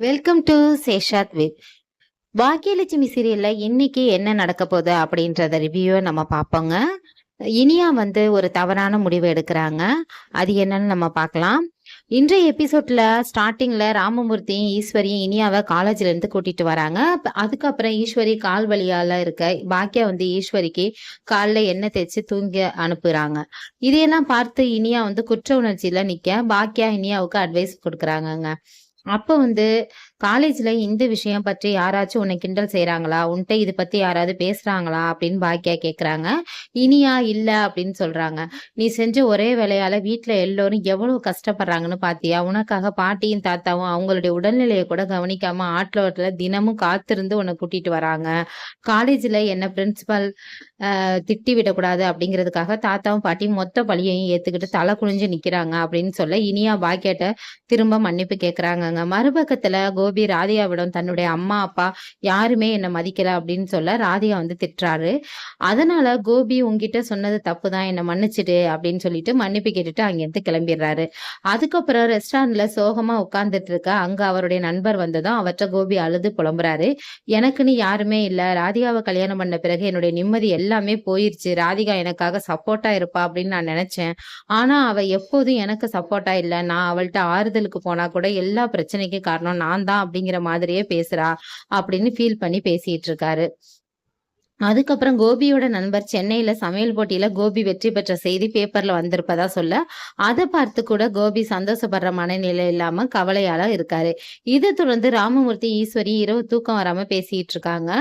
Welcome to Seshad with Baakiyalakshmi சீரியல்ல இன்னைக்கு என்ன நடக்க போகுது அப்படின்றத ரிவ்யூவை நம்ம பார்ப்போங்க. இனியா வந்து ஒரு தவறான முடிவு எடுக்கிறாங்க. அது என்னன்னு நம்ம பார்க்கலாம். இன்றைய எபிசோட்ல ஸ்டார்டிங்ல ராமமூர்த்தியும் ஈஸ்வரியும் இனியாவை காலேஜ்ல இருந்து கூட்டிட்டு வராங்க. அதுக்கப்புறம் ஈஸ்வரி கால் வழியால இருக்க பாக்கியா வந்து ஈஸ்வரிக்கு காலில் எண்ணெய் தேய்ச்சி தூங்கி அனுப்புறாங்க. இதையெல்லாம் பார்த்து இனியா வந்து குற்ற உணர்ச்சியில நிக்க பாக்கியா இனியாவுக்கு அட்வைஸ் கொடுக்குறாங்கங்க. அப்போ வந்து காலேஜில் இந்த விஷயம் பற்றி யாராச்சும் உன்னை கிண்டல் செய்கிறாங்களா உன்கிட்ட இது பற்றி யாராவது பேசுகிறாங்களா அப்படின்னு பாக்கியா கேட்குறாங்க இனியா இல்லை அப்படின்னு சொல்கிறாங்க நீ செஞ்ச ஒரே வேலையால் வீட்டில் எல்லோரும் எவ்வளோ கஷ்டப்படுறாங்கன்னு பார்த்தியா உனக்காக பாட்டியும் தாத்தாவும் அவங்களுடைய உடல்நிலையை கூட கவனிக்காமல் ஆட்ல தினமும் காத்திருந்து உன்னை கூட்டிகிட்டு வராங்க. காலேஜில் என்ன பிரின்சிபல் திட்டி விடக்கூடாது அப்படிங்கிறதுக்காக தாத்தாவும் பாட்டியும் மொத்த பழியையும் ஏற்றுக்கிட்டு தலை குனிஞ்சு நிற்கிறாங்க அப்படின்னு சொல்ல இனியா பாக்கியாட்ட திரும்ப மன்னிப்பு கேட்குறாங்க கேக்குறாங்கங்க மறுபக்கத்துல கோபி ராதிகாவிடம் தன்னுடைய அம்மா அப்பா யாருமே என்னை மதிக்கல அப்படின்னு சொல்ல ராதிகா வந்து திட்டுறாரு. அதனால கோபி உங்ககிட்ட சொன்னது தப்பு தான் என்னை மன்னிச்சிடு அப்படின்னு சொல்லிட்டு மன்னிப்பு கேட்டுட்டு அங்கிருந்து கிளம்பிடுறாரு. அதுக்கப்புறம் ரெஸ்டாரண்ட்ல சோகமா உட்கார்ந்துட்டு இருக்க அங்க அவருடைய நண்பர் வந்ததும் அவற்ற கோபி அழுது புலம்புறாரு. எனக்குன்னு யாருமே இல்ல. ராதிகாவை கல்யாணம் பண்ண பிறகு என்னுடைய நிம்மதி எல்லாமே போயிருச்சு. ராதிகா எனக்காக சப்போர்ட்டா இருப்பா அப்படின்னு நான் நினைச்சேன். ஆனா அவ எப்போதும் எனக்கு சப்போர்ட்டா இல்ல. நான் அவள்கிட்ட ஆறுதலுக்கு போனா கூட எல்லா பிரச்சனைக்கு காரணம் நான் தான் அப்படிங்கிற மாதிரியே பேசுறா அப்படின்னு ஃபீல் பண்ணி பேசிட்டு இருக்காரு. அதுக்கப்புறம் கோபியோட நண்பர் சென்னையில சமையல் போட்டியில கோபி வெற்றி பெற்ற செய்தி பேப்பர்ல வந்திருப்பதா சொல்ல அதை பார்த்து கூட கோபி சந்தோஷப்படுற மனநிலை இல்லாம கவலையால இருக்காரு. இதை தொடர்ந்து ராமமூர்த்தி ஈஸ்வரி இரவு தூக்கம் வராம பேசிட்டு இருக்காங்க.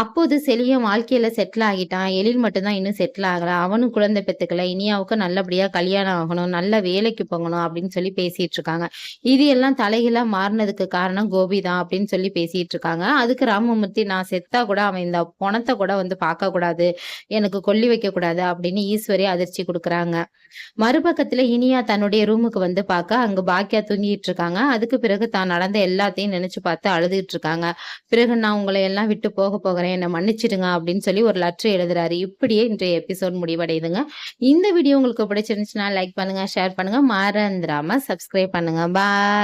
அப்போது செலியும் வாழ்க்கையில செட்டில் ஆகிட்டான். எழில் மட்டும்தான் இன்னும் செட்டில் ஆகல. அவனும் குழந்தை பெத்துக்கல. இனியாவுக்கு நல்லபடியா கல்யாணம் ஆகணும். நல்ல வேலைக்கு போகணும் அப்படின்னு சொல்லி பேசிட்டு இருக்காங்க. இது எல்லாம் தலைகீழா மாறினதுக்கு காரணம் கோபி தான் அப்படின்னு சொல்லி பேசிட்டு இருக்காங்க. அதுக்கு ராமமூர்த்தி நான் செத்தா கூட அவன் இந்த பணத்தை கூட வந்து பார்க்க கூடாது. எனக்கு கொல்லி வைக்க கூடாது அப்படின்னு ஈஸ்வரி அதிர்ச்சி கொடுக்குறாங்க. மறுபக்கத்துல இனியா தன்னுடைய ரூமுக்கு வந்து பார்க்க அங்க பாக்கியா தூங்கிட்டு இருக்காங்க. அதுக்கு பிறகு தான் நடந்த எல்லாத்தையும் நினைச்சு பார்த்து அழுதுட்டு இருக்காங்க. பிறகு நான் உங்களை எல்லாம் விட்டு போக போகிறேன் என்னை மன்னிச்சிடுங்க அப்படின்னு சொல்லி ஒரு லெட்ரு எழுதுறாரு. இப்படியே இன்றைய எபிசோட் முடிவடையுதுங்க. இந்த வீடியோ உங்களுக்கு பிடிச்சிருந்துச்சுன்னா லைக் பண்ணுங்க ஷேர் பண்ணுங்க. மறந்துடாம சப்ஸ்கிரைப் பண்ணுங்க. பாய்